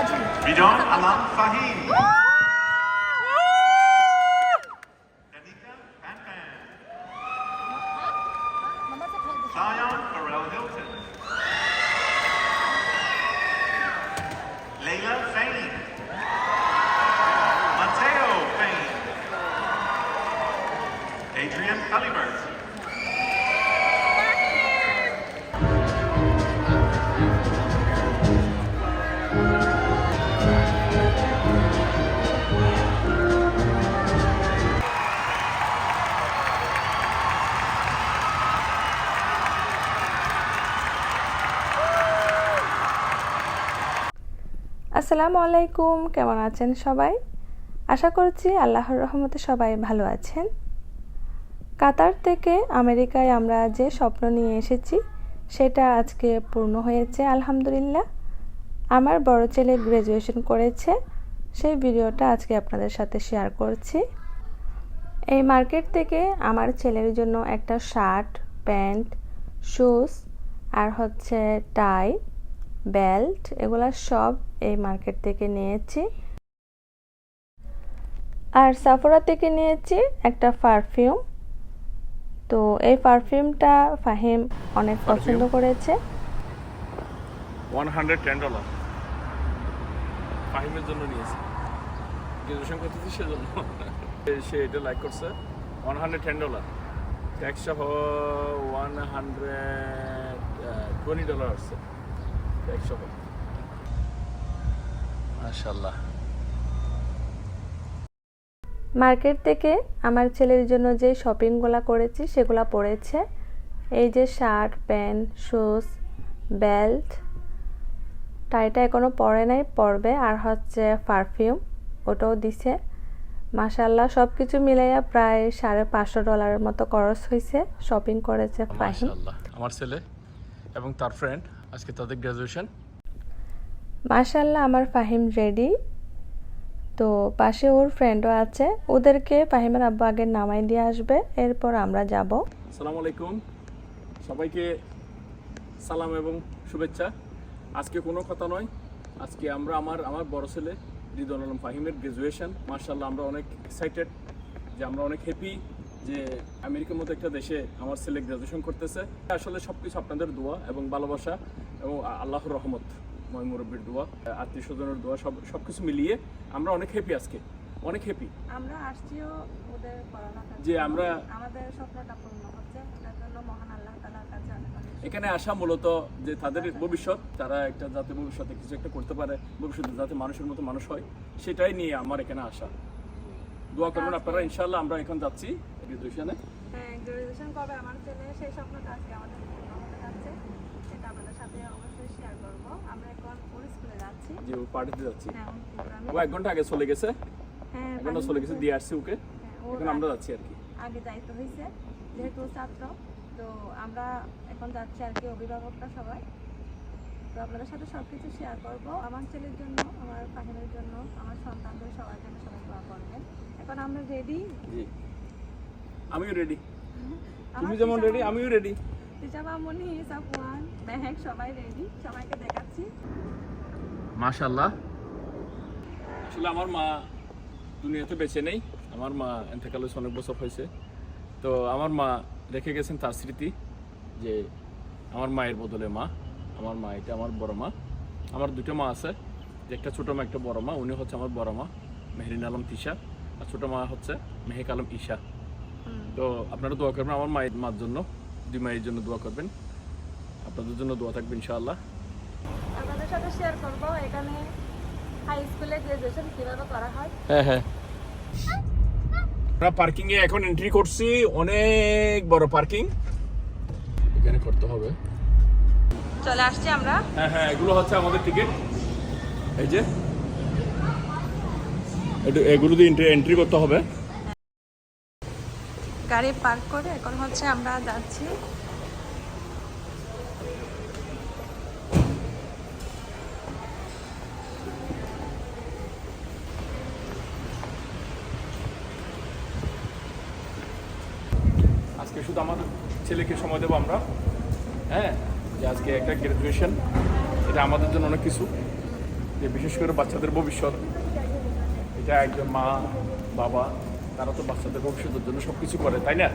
We don't, Alam Fahim. আসসালামু আলাইকুম, কেমন আছেন সবাই? আশা করছি আল্লাহর রহমতে সবাই ভালো আছেন। কাতার থেকে আমেরিকায় আমরা যে স্বপ্ন নিয়ে এসেছি, সেটা আজকে পূর্ণ হয়েছে, আলহামদুলিল্লাহ। আমার বড় ছেলে গ্র্যাজুয়েশন করেছে, সেই ভিডিওটা আজকে আপনাদের সাথে শেয়ার করছি। এই মার্কেট থেকে আমার ছেলের জন্য একটা শার্ট প্যান্ট শুজ আর হচ্ছে টাই বেল্ট এগুলা সব এই মার্কেট থেকে নিয়েছি। আর সাফোরা থেকে নিয়েছি একটা পারফিউম তো এই পারফিউমটা ফাহিম অনেক পছন্দ করেছে। ওয়ান হান্ড্রেড টেন ডলার ফাহিমের জন্য নিয়েছি। গ্রাজুয়েশন করতেছি সেজন্য। সে এটা লাইক করছে। One hundred ten dollar tax সহ ওয়ান হান্ড্রেড টোয়েন্টি ডলার আসছে। মাশাল্লাহ মার্কেট থেকে আমার ছেলের জন্য যে শপিংগুলো করেছি সেগুলো পড়েছে। এই যে শার্ট প্যান্ট শুজ বেল্ট টাইটা এখনও পরে নাই পরবে। আর হচ্ছে পারফিউম ওটাও দিছে। মাসাল্লাহ সব কিছু মিলাইয়া প্রায় সাড়ে পাঁচশো ডলারের মতো খরচ হয়েছে শপিং করেছে ফাহিম। আমার ছেলে এবং তার ফ্রেন্ড আজকে তাদের গ্রাজুয়েশন মাশাল্লাহ আমার ফাহিম রেডি তো পাশে ওর ফ্রেন্ডও আছে। ওদেরকে ফাহিমের আব্বু আগে নামাই দিয়ে আসবে এরপর আমরা যাব। আসসালামু আলাইকুম। সবাইকে সালাম এবং শুভেচ্ছা। আজকে কোনো কথা নয়। আজকে আমরা আমার আমার বড় ছেলে রিদন আলম ফাহিমের গ্রাজুয়েশন মার্শাল্লাহ আমরা অনেক এক্সাইটেড যে আমরা অনেক হ্যাপি যে আমেরিকার মতো একটা দেশে আমার ছেলে গ্রাজুয়েশন করতেছে। আসলে সব কিছু আপনাদের দোয়া এবং ভালোবাসা এবং আল্লাহর রহমত ময় মুরব্বীর দোয়া আত্মীয় স্বজনের দোয়া সব সব কিছু মিলিয়ে আমরা অনেক হ্যাপি আজকে অনেক হ্যাপি আমরা আসছিও ওদের যে আমরা আমাদের স্বপ্নটা পূর্ণ হচ্ছে এটার জন্য মহান আল্লাহ তালার কাছে অনেক অনেক এখানে আসা মূলত যে তাদের ভবিষ্যৎ তারা একটা যাতে ভবিষ্যতে কিছু একটা করতে পারে ভবিষ্যতে যাতে মানুষের মতো মানুষ হয় সেটাই নিয়ে আমার এখানে আসা। দোয়া করবেন আপনারা ইনশাল্লাহ আমরা এখন যাচ্ছি। গ্রাজুয়েশনে হ্যাঁ গ্রাজুয়েশন করবে আমার ছেলে সেই স্বপ্নটা আজকে আমাদের পূর্ণ হতে যাচ্ছে। সেটা আপনাদের সাথে অবশ্যই শেয়ার করব। আমরা এখন ওর স্কুলে যাচ্ছি। যে পার্টিতে যাচ্ছি। হ্যাঁ ও এক ঘণ্টা আগে চলে গেছে। হ্যাঁ এক ঘণ্টা চলে গেছে দিয়ে আসছি ওকে। হ্যাঁ, এখন আমরা যাচ্ছি আর কি। আগে যাইতে হয়েছে যেহেতু ছাত্র তো আমরা এখন যাচ্ছি আর কি অভিভাবকরা সবাই। তো আপনাদের সাথে সব কিছু শেয়ার করব। আমার ছেলের জন্য আমার ফাহিমের জন্য আমার সন্তানদের সবার জন্য সবাই দোয়া করবেন। এখন আমরা রেডি আমিও রেডি তুমি যেমন রেডি আমিও রেডি সবাই রেডি সবাইকে দেখাচ্ছি। আসলে আমার মা দুনিয়াতে বেঁচে নেই। আমার মা এন্তেকালে অনেক বছর হয়েছে। তো আমার মা রেখে গেছেন তার স্মৃতি যে আমার মায়ের বদলে মা আমার মা এটা আমার বড় মা। আমার দুটো মা আছে যে একটা ছোটো মা একটা বড় মা। উনি হচ্ছে আমার বড় মা মেহরিন আলম তিশা। আর ছোটো মা হচ্ছে মেহেক আলম ঈশা। তো আপনারা দোয়া করবেন আমার মায়ের মার জন্য। দুই মায়ের জন্য দোয়া করবেন। আপনাদের জন্য দোয়া থাকবে ইনশাআল্লাহ। আপনাদের সাথে শেয়ার করব এখানে হাই স্কুলে গ্রাজুয়েশন কীভাবে করা হয়। হ্যাঁ হ্যাঁ। আমরা পার্কিং এ এখন এন্ট্রি করছি অনেক বড় পার্কিং এখানে করতে হবে। চলে আসছি আমরা। হ্যাঁ হ্যাঁ এগুলো হচ্ছে আমাদের টিকিট এই যে। এগুলো দিয়ে এন্ট্রি করতে হবে। গাড়ি পার্ক করে এখন হচ্ছে আমরা যাচ্ছি। আজকে শুধু আমাদের ছেলেকে সময় দেবো আমরা। হ্যাঁ যে আজকে একটা গ্রাজুয়েশন এটা আমাদের জন্য অনেক কিছু। যে বিশেষ করে বাচ্চাদের ভবিষ্যৎ, এটা একজন মা, বাবা তারা তো বাচ্চাদের ভবিষ্যতের জন্য সব কিছু করে তাই না?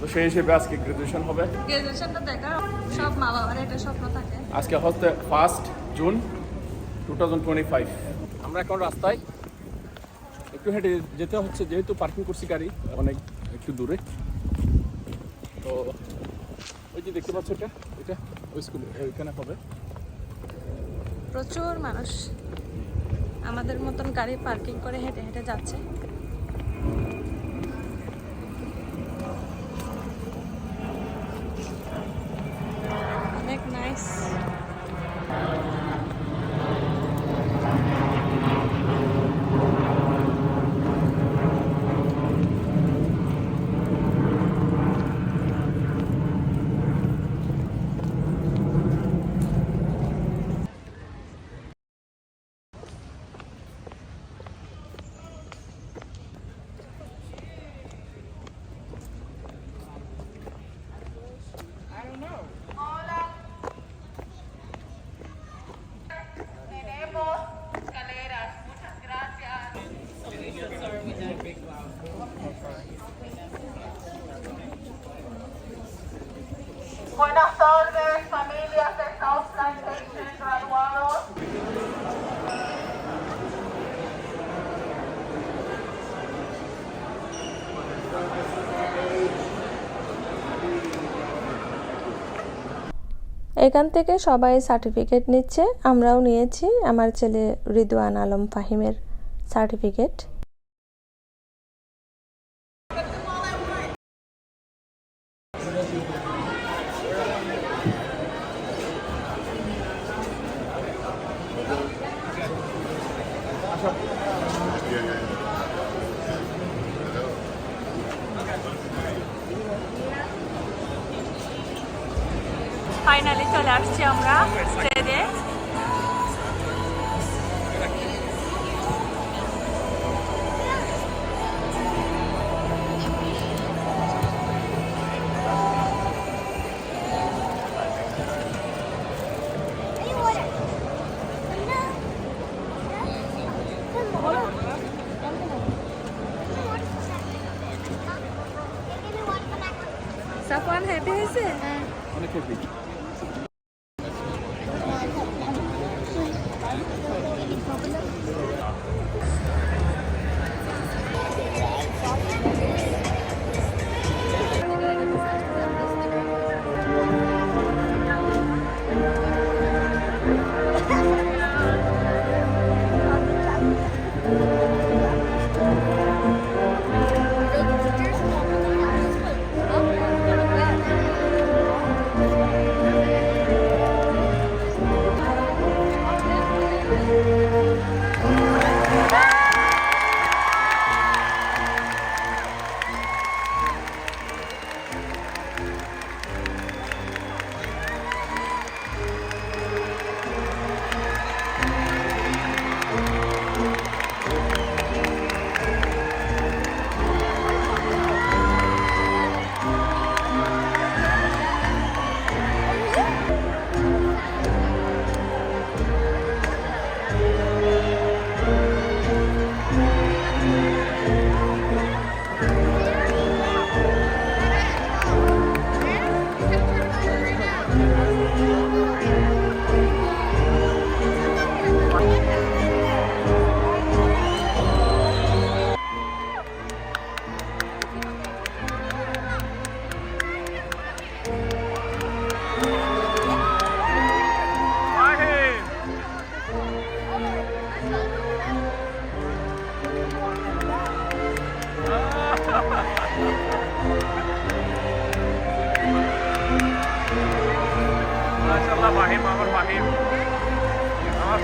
তো সেই হিসেবে আজকে গ্রাজুয়েশন হবে। গ্রাজুয়েশনটা দেখা সব মা বাবার এটা স্বপ্ন থাকে। আজকে হচ্ছে first June two thousand twenty five আমরা এখন রাস্তায় একটু হেঁটে যেতে হচ্ছে যেহেতু পার্কিং করছি গাড়ি অনেক একটু দূরে। তো ওই যে দেখতে পাচ্ছ এটা এটা ওই স্কুলে ওইখানে হবে। প্রচুর মানুষ আমাদের মতন গাড়ি পার্কিং করে হেঁটে হেঁটে যাচ্ছে। Buenas tardes, familias de South Plantation graduados. এখান থেকে সবাই সার্টিফিকেট নিচ্ছে। আমরাও নিয়েছি। আমার ছেলে রিদওয়ান আলম ফাহিমের সার্টিফিকেট। সাফওয়ান হ্যাপি হয়েছে অনেক হেভি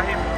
আমার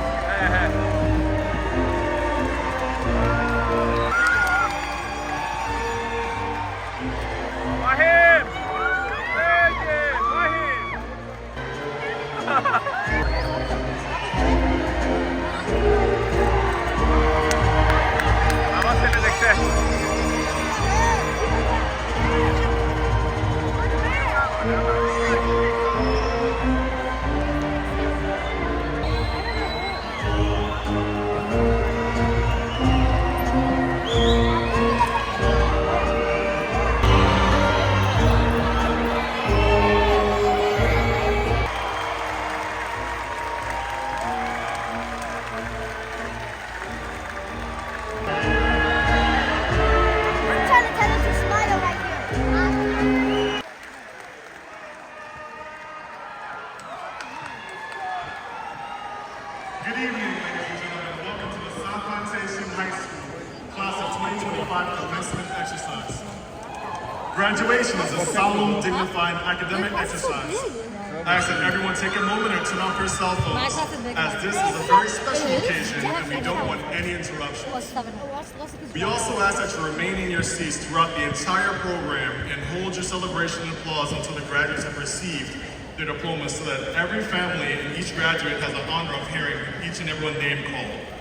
2025 Commencement Exercise. Graduation is a solemn, dignified academic exercise. I ask that everyone take a moment and turn off your cell phones, as this is a very special occasion and we don't want any interruptions. We also ask that you remain in your seats throughout the entire program and hold your celebration and applause until the graduates have received their diplomas so that every family and each graduate has the honor of hearing each and every one name called.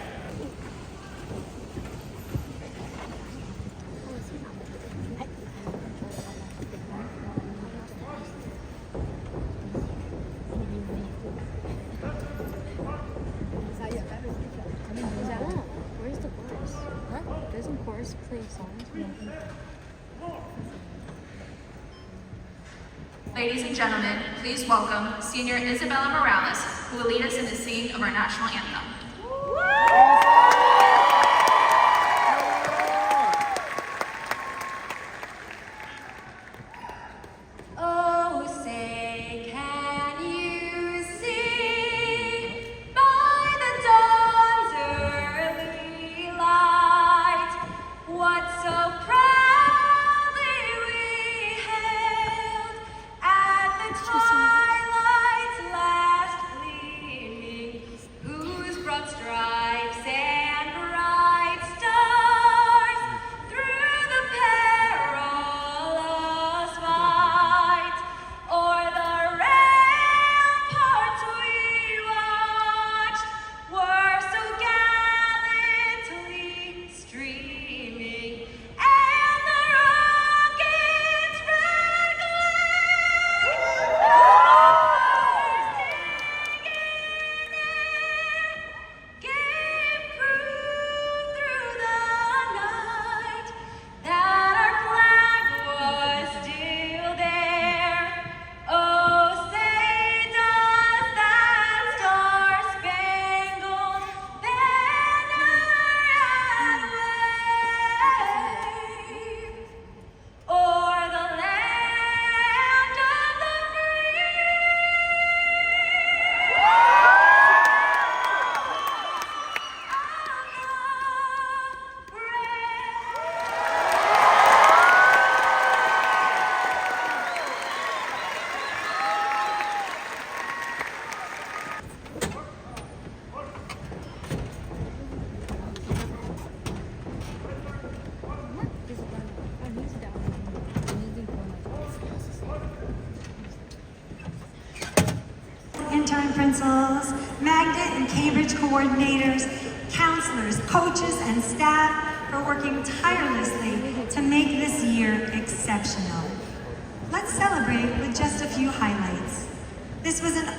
Where's the chorus? What? Chorus play? Ladies and gentlemen, please welcome Senior Isabella Morales, who will lead us in the singing of our national anthem. so proud.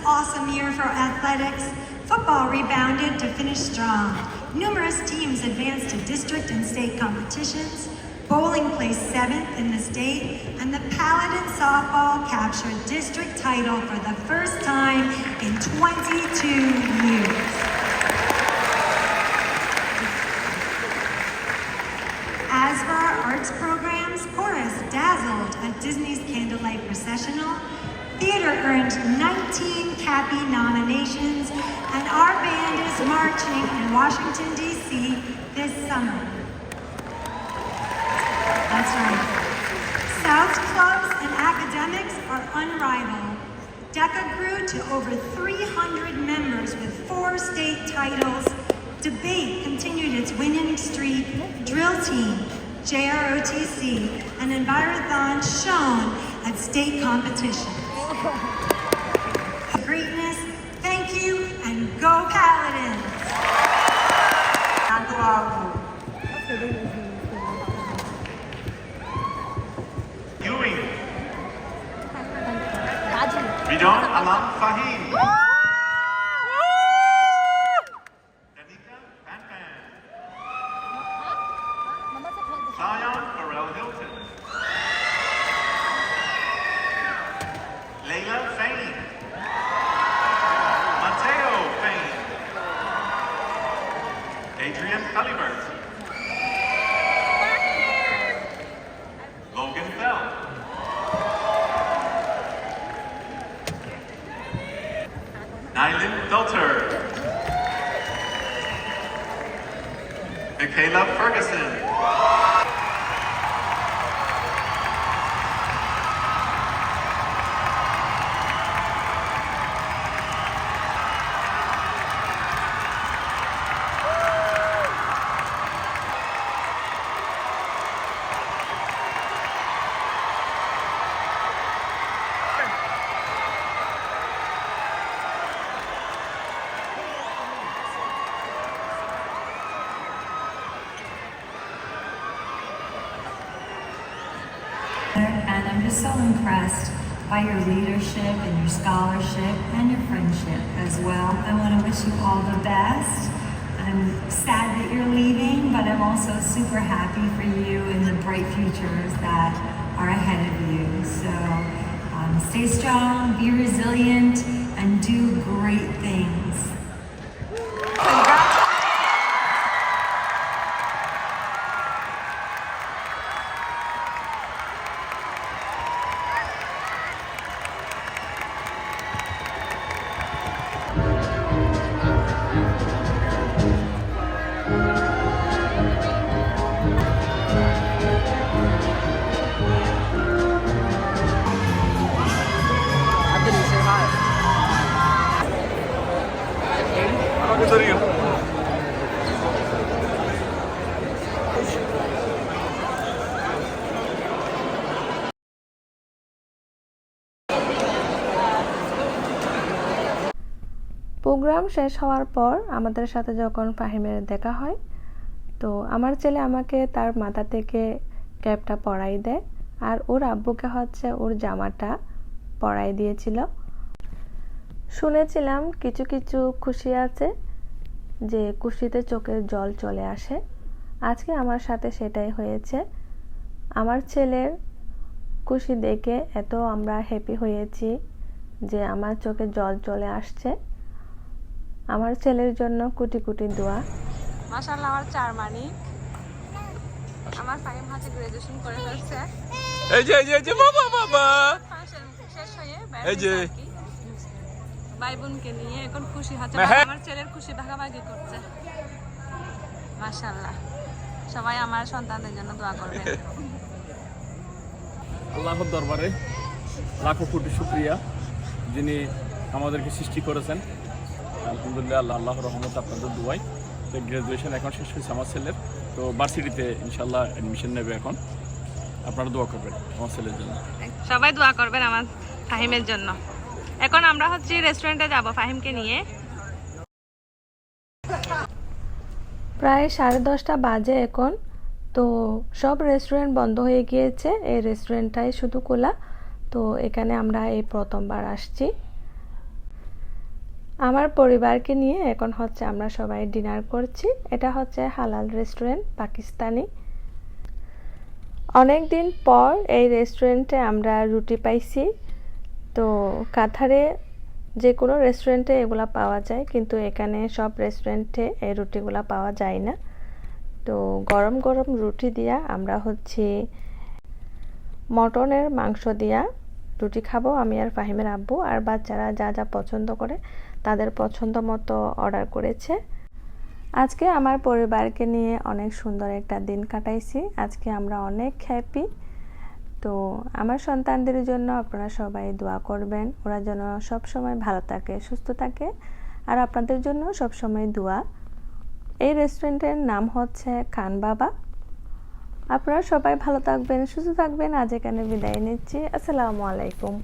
Awesome year for athletics. Football rebounded to finish strong. Numerous teams advanced to district and state competitions. Bowling placed seventh in the state, and the Paladin softball captured district title for the first time in 22 years. As for our arts programs, chorus dazzled at Disney's Candlelight Processional. Theater earned 19 Cappy nominations, and our band is marching in Washington, D.C. this summer. That's right. South clubs and academics are unrivaled. DECA grew to over 300 members with four state titles. Debate continued its winning streak. Drill team, JROTC, and Envirothon shone at state competitions. Greatness, thank you, and go Paladins! Ewing. Bidon Alam Fahim. So impressed by your leadership and your scholarship and your friendship as well. I want to wish you all the best. I'm sad that you're leaving, but I'm also super happy for you and the bright futures that are ahead of you. So um, stay strong, be resilient, and do great things. Programme শেষ হওয়ার পর আমাদের সাথে যখন ফাহিমের দেখা হয়, তো আমার ছেলে আমাকে তার মাথা থেকে ক্যাপটা পরাই দেয় আর ওর আব্বুকে হচ্ছে ওর জামাটা পরাই দিয়েছিল। শুনেছিলাম কিছু কিছু খুশি আছে যে খুশিতে চোখের জল চলে আসে। আজকে আমার সাথে সেটাই হয়েছে। আমার ছেলের খুশি দেখে এত আমরা হ্যাপি হয়েছি যে আমার চোখে জল চলে আসছে। আমার ছেলের জন্য কোটি কোটি দোয়া। মাশাআল্লাহ আমার চার মানিক। আমার ফাহিম হচ্ছে গ্রাজুয়েশন করে ফেলছে। এই যে এই যে এই যে বাবা বাবা। শেষ হয়ে এই যে। ভাই বোনকে নিয়ে এখন খুশি হচ্ছে আমার ছেলের খুশি ভাগাভাগি করছে। মাশাআল্লাহ। সবাই আমার সন্তানদের জন্য দোয়া করবেন। আল্লাহর দরবারে লাখো কোটি শুক্রিয়া যিনি আমাদেরকে সৃষ্টি করেছেন। আলহামদুলিল্লাহ আল্লাহ আল্লাহর রহমত আপনাদের দুয়াই তো গ্রাজুয়েশন এখন শেষ হয়েছে আমার ছেলের। তো ভার্সিটিতে ইনশাল্লাহ অ্যাডমিশন নেবে এখন। আপনারা দোয়া করবেন আমার ছেলের জন্য। সবাই দোয়া করবেন আমার ফাহিমের জন্য। এখন আমরা হচ্ছে রেস্টুরেন্টে যাব ফাহিমকে নিয়ে। প্রায় সাড়ে দশটা বাজে এখন। তো সব রেস্টুরেন্ট বন্ধ হয়ে গিয়েছে। এই রেস্টুরেন্টটাই শুধু খোলা। তো এখানে আমরা এই প্রথমবার আসছি। আমার পরিবারকে নিয়ে এখন হচ্ছে আমরা সবাই ডিনার করছি। এটা হচ্ছে হালাল রেস্টুরেন্ট পাকিস্তানি। অনেক দিন পর এই রেস্টুরেন্টে আমরা রুটি পাইছি। তো কাথারে যে কোনো রেস্টুরেন্টে এগুলা পাওয়া যায়, কিন্তু এখানে সব রেস্টুরেন্টে এই রুটিগুলা পাওয়া যায় না। তো গরম গরম রুটি দিয়া আমরা হচ্ছে মটনের মাংস দিয়া রুটি খাব, আমি আর ফাহিমের আব্বু। আর বাচ্চারা যা যা পছন্দ করে তাদের পছন্দ মতো অর্ডার করেছে। আজকে আমার পরিবারকে নিয়ে অনেক সুন্দর একটা দিন কাটাইছি। আজকে আমরা অনেক হ্যাপি তো আমার সন্তানদের জন্য আপনারা সবাই দোয়া করবেন। ওরা যেন সব সময় ভালো থাকে, সুস্থ থাকে। আর আপনাদের জন্য সব সময় দোয়া। এই রেস্টুরেন্টের নাম হচ্ছে খান বাবা। আপনারা সবাই ভালো থাকবেন, সুস্থ থাকবেন। আজ এখানে বিদায় নিচ্ছি। আসসালামু আলাইকুম।